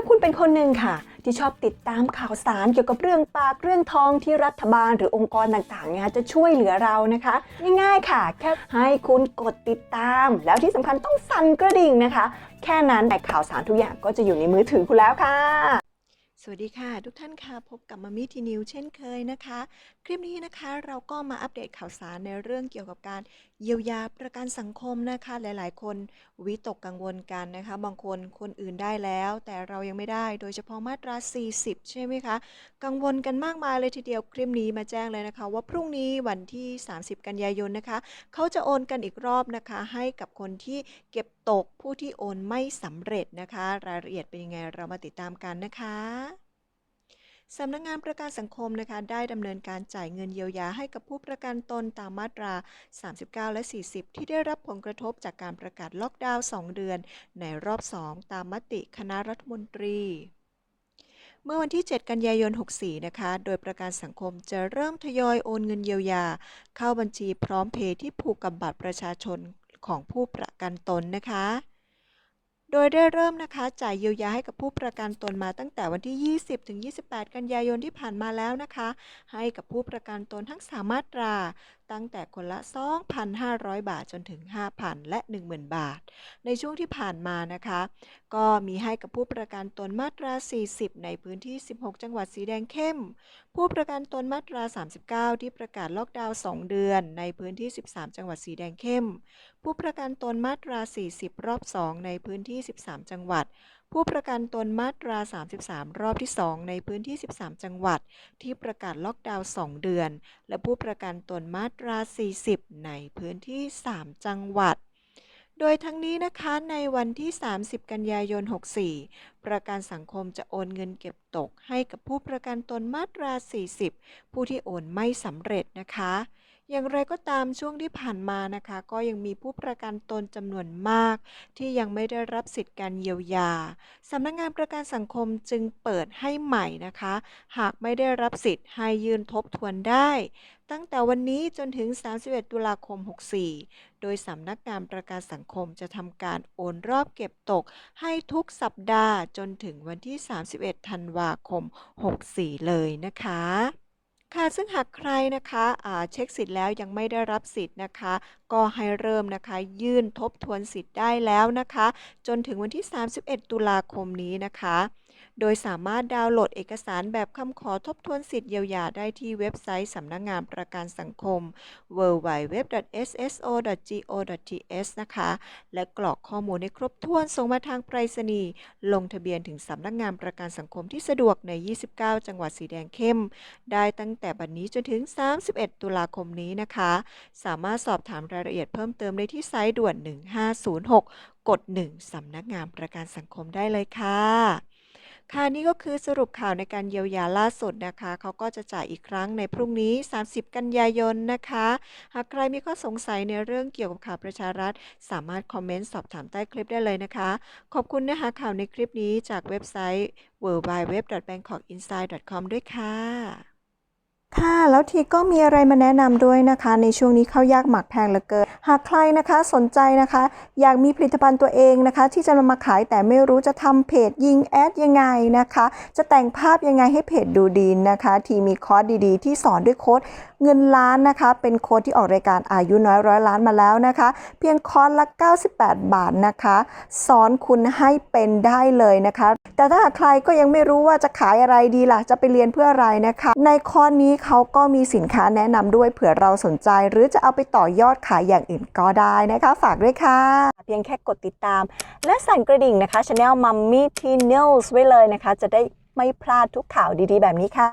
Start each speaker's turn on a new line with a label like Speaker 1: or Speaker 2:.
Speaker 1: าคุณเป็นคนหนึ่งค่ะ ที่ชอบติดตามข่าวสารเกี่ยวกับเรื่องปากเรื่องทองที่รัฐบาลหรือองค์กรต่างๆเนี่ยจะช่วยเหลือเรานะคะ ง่ายๆค่ะ แค่ให้คุณกดติดตาม แล้วที่สำคัญต้องสั่นกระดิ่งนะคะ แค่นั้นแต่ข่าวสารทุกอย่างก็จะอยู่ในมือถือคุณแล้วค่ะ
Speaker 2: สวัสดีค่ะ ทุกท่านค่ะพบกับมามิทีนิวเช่นเคยนะคะ คลิปนี้นะคะเราก็มาอัปเดตข่าวสารในเรื่องเกี่ยวกับการ เยียวยาประกันสังคมนะคะหลาย ๆ คนวิตกกังวลกันนะคะบางคนคนอื่นได้แล้ว แต่เรายังไม่ได้โดยเฉพาะมาตรา 40 ใช่ไหมคะ กังวลกันมากมายเลยทีเดียวคลิปนี้มาแจ้งเลยนะคะ ว่าพรุ่งนี้วันที่ 30 กันยายนนะคะ เขาจะโอนกันอีกรอบนะคะ ให้กับคนที่เก็บตกผู้ที่โอนไม่สำเร็จนะคะ รายละเอียดเป็นยังไงเรามาติดตามกันนะคะ สำนักงงานประกันสังคมนะคะได้ดำเนินการจ่ายเงินเยียวยาให้กับผู้ประกันตนตามมาตรา 39 และ 40 ที่ได้รับผลกระทบจากการประกาศล็อกดาวน์ 2 เดือน ในรอบ 2 ตามมติคณะรัฐมนตรีเมื่อวันที่ 7 กันยายน 64 นะคะ โดยประกันสังคมจะเริ่มทยอยโอนเงินเยียวยา เข้าบัญชีพร้อมเพย์ที่ผูกกับบัตรประชาชนของผู้ประกันตนนะคะ โดยได้เริ่มนะคะจ่ายเยียวยาให้กับผู้ประกันตนมาตั้งแต่วันที่ 20ถึง28 กันยายนที่ผ่านมาแล้วนะคะ ให้กับผู้ประกันตนทั้งสามมาตรา ตั้งแต่คนละ 2,500 บาทจนถึง 5,000 และ 10,000 บาท ในช่วงที่ผ่านมานะคะ ก็มีให้กับผู้ประกันตนมาตรา 40 ในพื้นที่ 16 จังหวัดสีแดงเข้ม ผู้ประกันตนมาตรา 39 ที่ประกาศล็อกดาวน์ 2 เดือน ในพื้นที่ 13 จังหวัดสีแดงเข้ม ผู้ประกันตนมาตรา 40 รอบ 2 ในพื้นที่13จังหวัด ผู้ประกันตนมาตรา 33 รอบที่ 2 ในพื้นที่ 13 จังหวัด ที่ประกาศล็อกดาวน์ 2 เดือน และผู้ประกันตนมาตรา 40 ในพื้นที่ 3 จังหวัดโดยทั้งนี้นะคะในวันที่ 30 กันยายน 64 ประกันสังคมจะโอนเงินเก็บตกให้กับผู้ประกันตนมาตรา 40 ผู้ที่โอนไม่สำเร็จนะคะ อย่างไรก็ตามช่วงที่ผ่านมานะคะ ก็ยังมีผู้ประกันตนจำนวนมาก ที่ยังไม่ได้รับสิทธิ์การเยียวยาสำนักงงานประกันสังคมจึงเปิดให้ใหม่นะคะ หากไม่ได้รับสิทธิ์ให้ยืนทบทวนได้ ตั้งแต่วันนี้จนถึง 31 ตุลาคม 64 โดยสำนักงานประกันสังคมจะทำการโอนรอบเก็บตกให้ทุกสัปดาห์จนถึงวันที่ 31 ธันวาคม 64 เลยนะคะ ค่ะ ซึ่งหากใครนะคะอ่าเช็คสิทธิ์แล้วยังไม่ได้รับสิทธิ์นะคะ ก็ให้เริ่มนะคะ ยื่นทบทวนสิทธิ์ได้แล้วนะคะ จนถึงวันที่ 31 ตุลาคมนี้นะคะ โดยสามารถดาวน์โหลดเอกสารแบบคำขอทบทวนสิทธิ์เยียวยาได้ที่เว็บไซต์สำนักงงานประกันสังคม www.sso.go.th นะคะ และกรอกข้อมูลให้ครบถ้วนส่งมาทางไปรษณีย์ลงทะเบียนถึงสำนักงานประกันสังคมที่สะดวกใน 29 จังหวัดสีแดงเข้ม ได้ตั้งแต่บัดนนี้จนถึง 31 ตุลาคมนี้นะคะ สามารถสอบถามรายละเอียดเพิ่มเติมได้ที่ไซต์ด่วน 1506 กด 1สำนักงานประกันสังคมได้เลยค่ะ ค่ะนี่ก็คือสรุปข่าวในการเยียวยาล่าสุดนะคะเขาก็จะจ่ายอีกครั้งในพรุ่งนี้ 30 กันยายนนะคะ หากใครมีข้อสงสัยในเรื่องเกี่ยวกับข่าวประชารัฐ สามารถคอมเมนต์สอบถามใต้คลิปได้เลยนะคะ ขอบคุณนะคะข่าวในคลิปนี้จากเว็บไซต์ w w w b a n g k o k i n s i d e c o m ด้วยค่ะ
Speaker 1: ค่ะ แล้วทีก็มีอะไรมาแนะนำด้วยนะคะ ในช่วงนี้ข้าวยากหมักแพงเหลือเกิน หากใครนะคะสนใจนะคะ อยากมีผลิตภัณฑ์ตัวเองนะคะ ที่จะนำมาขายแต่ไม่รู้จะทำเพจยิงแอดยังไงนะคะ จะแต่งภาพยังไงให้เพจดูดีนะคะ ทีมีคอร์สดีๆ ที่สอนด้วยโค้ดเงินล้านนะคะ เป็นโค้ดที่ออกรายการอายุน้อยร้อยล้านมาแล้วนะคะ เพียงคอร์สละ 98 บาทนะคะ สอนคุณให้เป็นได้เลยนะคะ แต่ถ้าหากใครก็ยังไม่รู้ว่าจะขายอะไรดีล่ะจะไปเรียนเพื่ออะไรนะคะ ในคอร์สนี้เขาก็มีสินค้าแนะนำด้วยเผื่อเราสนใจ หรือจะเอาไปต่อยอดขายอย่างอื่นก็ได้นะคะ ฝากด้วยค่ะ เพียงแค่กดติดตาม และสั่นกระดิ่งนะคะช anel Mummy T News ไว้เลยนะคะ จะได้ไม่พลาดทุกข่าวดีๆ แบบนี้ค่ะ